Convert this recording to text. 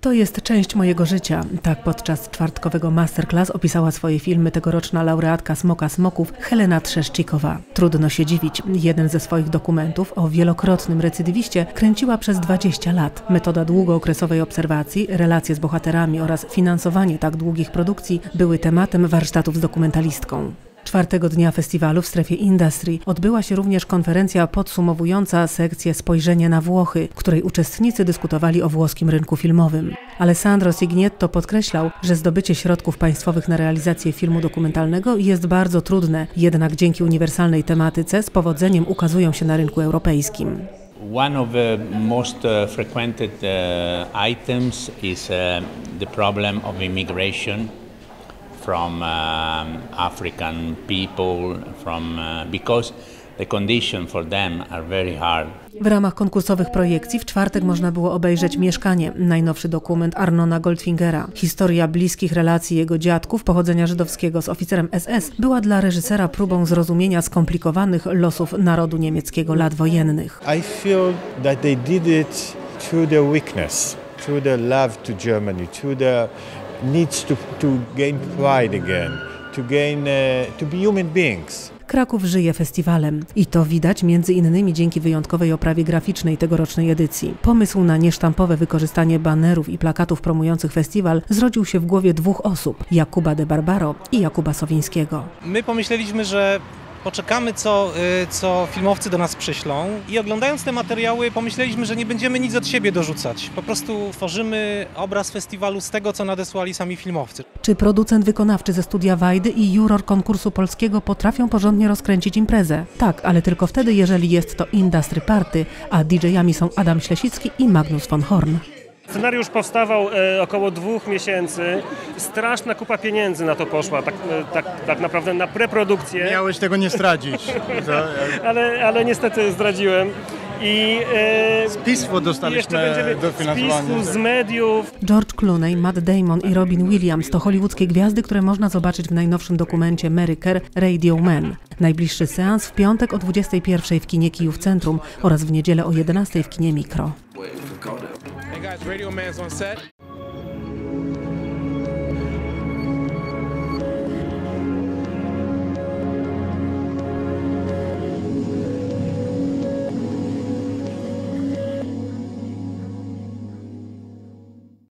To jest część mojego życia. Tak podczas czwartkowego masterclass opisała swoje filmy tegoroczna laureatka Smoka Smoków Helena Trzeszcikowa. Trudno się dziwić. Jeden ze swoich dokumentów o wielokrotnym recydywiście kręciła przez 20 lat. Metoda długookresowej obserwacji, relacje z bohaterami oraz finansowanie tak długich produkcji były tematem warsztatów z dokumentalistką. Czwartego dnia festiwalu w strefie Industry odbyła się również konferencja podsumowująca sekcję Spojrzenie na Włochy, w której uczestnicy dyskutowali o włoskim rynku filmowym. Alessandro Signietto podkreślał, że zdobycie środków państwowych na realizację filmu dokumentalnego jest bardzo trudne, jednak dzięki uniwersalnej tematyce z powodzeniem ukazują się na rynku europejskim. One of the most uh, frequented uh, items is uh, the problem of immigration from um, African people, from uh, because the conditions for them are very hard. W ramach konkursowych projekcji w czwartek można było obejrzeć Mieszkanie, najnowszy dokument Arnona Goldfingera. Historia bliskich relacji jego dziadków pochodzenia żydowskiego z oficerem SS była dla reżysera próbą zrozumienia skomplikowanych losów narodu niemieckiego lat wojennych. I feel that they did it through their weakness, through their love to Germany, through their needs to, to gain pride again, to gain, uh, to be human beings. Kraków żyje festiwalem i to widać między innymi dzięki wyjątkowej oprawie graficznej tegorocznej edycji. Pomysł na niesztampowe wykorzystanie banerów i plakatów promujących festiwal zrodził się w głowie dwóch osób: Jakuba de Barbaro i Jakuba Sowińskiego. My pomyśleliśmy, że poczekamy, co, y, co filmowcy do nas przyślą i oglądając te materiały pomyśleliśmy, że nie będziemy nic od siebie dorzucać. Po prostu tworzymy obraz festiwalu z tego, co nadesłali sami filmowcy. Czy producent wykonawczy ze studia Wajdy i juror konkursu polskiego potrafią porządnie rozkręcić imprezę? Tak, ale tylko wtedy, jeżeli jest to industry party, a DJ-ami są Adam Ślesicki i Magnus von Horn. Scenariusz powstawał e, około dwóch miesięcy. Straszna kupa pieniędzy na to poszła, tak, e, tak, tak naprawdę na preprodukcję. Miałeś tego nie zdradzić. To, ale, ale niestety zdradziłem. I e, z PiSu dostaliśmy jeszcze będziemy z dofinansowanie. PiSu, z mediów. George Clooney, Matt Damon i Robin Williams to hollywoodzkie gwiazdy, które można zobaczyć w najnowszym dokumencie Mary Kerr Radio Man. Najbliższy seans w piątek o 21 w kinie Kijów Centrum oraz w niedzielę o 11 w kinie Mikro. Guys, Radio Man's on set.